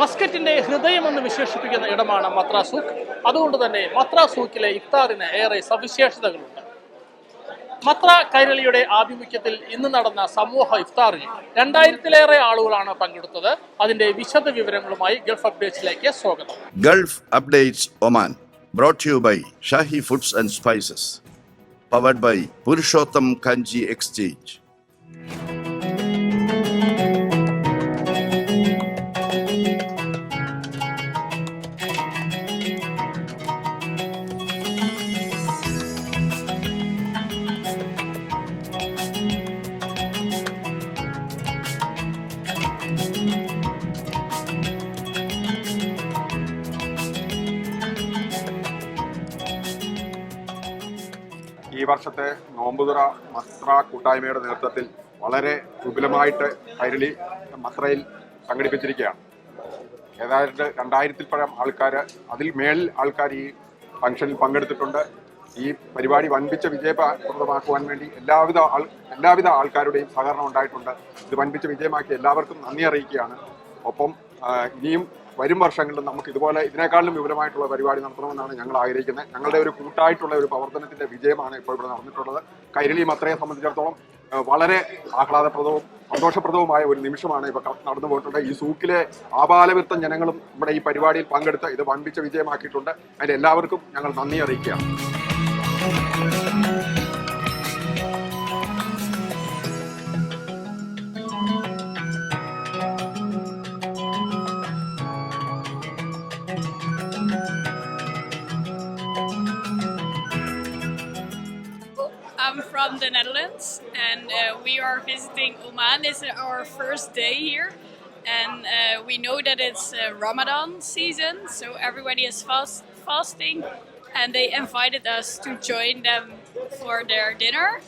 മസ്കറ്റിന്റെ ഹൃദയമെന്ന് വിശേഷിപ്പിക്കുന്ന ഇടമാണ് മത്രാസൂഖ്. അതുകൊണ്ട് തന്നെ മത്രാസൂഖിലെ സൂക്കിലെ ഇഫ്താറിന് ഏറെ സവിശേഷതകളുണ്ട്. മത്ര കൈരളിയുടെ ആഭിമുഖ്യത്തിൽ ഇന്ന് നടന്ന സമൂഹ ഇഫ്താറിൽ രണ്ടായിരത്തിലേറെ ആളുകളാണ് പങ്കെടുത്തത്. അതിന്റെ വിശദ വിവരങ്ങളുമായി ഗൾഫ് അപ്ഡേറ്റ്സിലേക്ക് സ്വാഗതം. Gulf Updates Oman brought to by Shahi foods and spices powered by Purushottam Kanji Kanji ഈ വർഷത്തെ നോമ്പുതുറ മസ്ത്ര കൂട്ടായ്മയുടെ നേതൃത്വത്തിൽ വളരെ വിപുലമായിട്ട് കൈരളി മസ്ത്രയിൽ സംഘടിപ്പിച്ചിരിക്കുകയാണ്. ഏതാണ്ട് രണ്ടായിരത്തിൽ പഴം ആൾക്കാർ അതിൽ മേളിൽ ആൾക്കാർ ഈ ഫംഗ്ഷനിൽ പങ്കെടുത്തിട്ടുണ്ട്. ഈ പരിപാടി വൻപിച്ച വിജയപ്രദമാക്കുവാൻ വേണ്ടി എല്ലാവിധ ആൾ എല്ലാവിധ ആൾക്കാരുടെയും സഹകരണം ഉണ്ടായിട്ടുണ്ട്. ഇത് വൻപിച്ച വിജയമാക്കി എല്ലാവർക്കും നന്ദി അറിയിക്കുകയാണ്. ഒപ്പം ഇനിയും വരും വർഷങ്ങളിലും നമുക്ക് ഇതുപോലെ ഇതിനേക്കാളും വിപുലമായിട്ടുള്ള പരിപാടി നടത്തണമെന്നാണ് ഞങ്ങൾ ആഗ്രഹിക്കുന്നത്. ഞങ്ങളുടെ ഒരു കൂട്ടായിട്ടുള്ള ഒരു പ്രവർത്തനത്തിന്റെ വിജയമാണ് ഇപ്പോൾ ഇവിടെ നടന്നിട്ടുള്ളത്. കൈരളി മത്രയെ സംബന്ധിച്ചിടത്തോളം വളരെ ആഹ്ലാദപ്രദവും സന്തോഷപ്രദവുമായ ഒരു നിമിഷമാണ് ഇപ്പൊ നടന്നു പോയിട്ടുള്ളത് ഈ സൂക്കിലെ ആപാലവൃത്തം ജനങ്ങളും നമ്മുടെ ഈ പരിപാടിയിൽ പങ്കെടുത്ത് ഇത് വമ്പിച്ച വിജയമാക്കിയിട്ടുണ്ട്. അതിന് എല്ലാവർക്കും ഞങ്ങൾ നന്ദി അറിയിക്കുകയാണ്. from the Netherlands and uh, we are visiting Oman. It's our first day here. And uh, we know that it's uh, Ramadan season, so everybody is fast, fasting. And they invited us to join them for their dinner.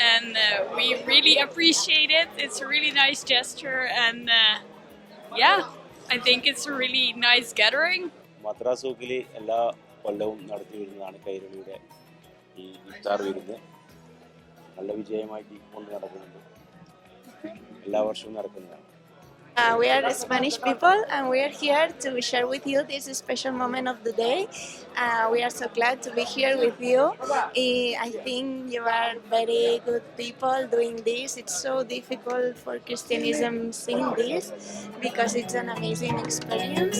And uh, we really appreciate it. It's a really nice gesture. And uh, yeah, I think it's a really nice gathering. മദ്രാസൂക്കിൽ എല്ലാ കൊല്ലവും നടത്തി വരുന്നതാണ് കൈരളിയുടെ ഈ ഇഫ്താർ വിരുന്ന് നല്ല വിജയമാക്കി കൊണ്ട് നടക്കുന്നുണ്ട് എല്ലാ വർഷവും നടക്കുന്നതാണ് Uh, we are Spanish people and we are here to share with you this special moment of the day. Uh, we are so glad to be here with you. Eh, I think you are very good people doing this. It's so difficult for Christianism seeing this because it's an amazing experience.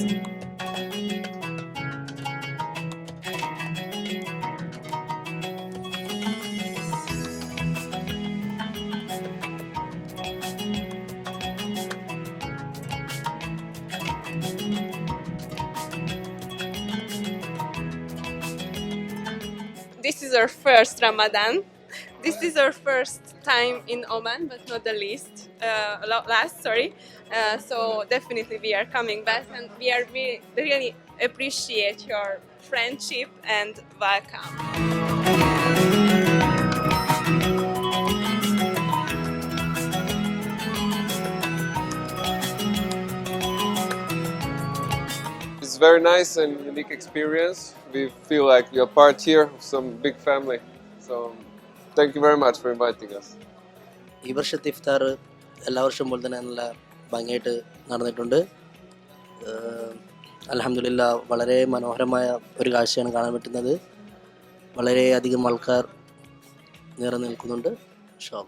This is our first Ramadan. This is our first time in Oman, but not the least, uh, last. Sorry. Uh, so definitely we are coming back, and we are really appreciate your friendship and welcome. Very nice and unique experience. We feel like we are part here of some big family. So thank you very much for inviting us. ഈ വർഷത്തെ ഇഫ്താർ എല്ലാ വർഷവും പോലെ തന്നെ നല്ല ഭംഗിയായിട്ട് നടന്നിട്ടുണ്ട് അലഹമില്ല വളരെ മനോഹരമായ ഒരു കാഴ്ചയാണ് കാണാൻ പറ്റുന്നത് വളരെയധികം ആൾക്കാർ നിറഞ്ഞു നിൽക്കുന്നുണ്ട് ഷോഭ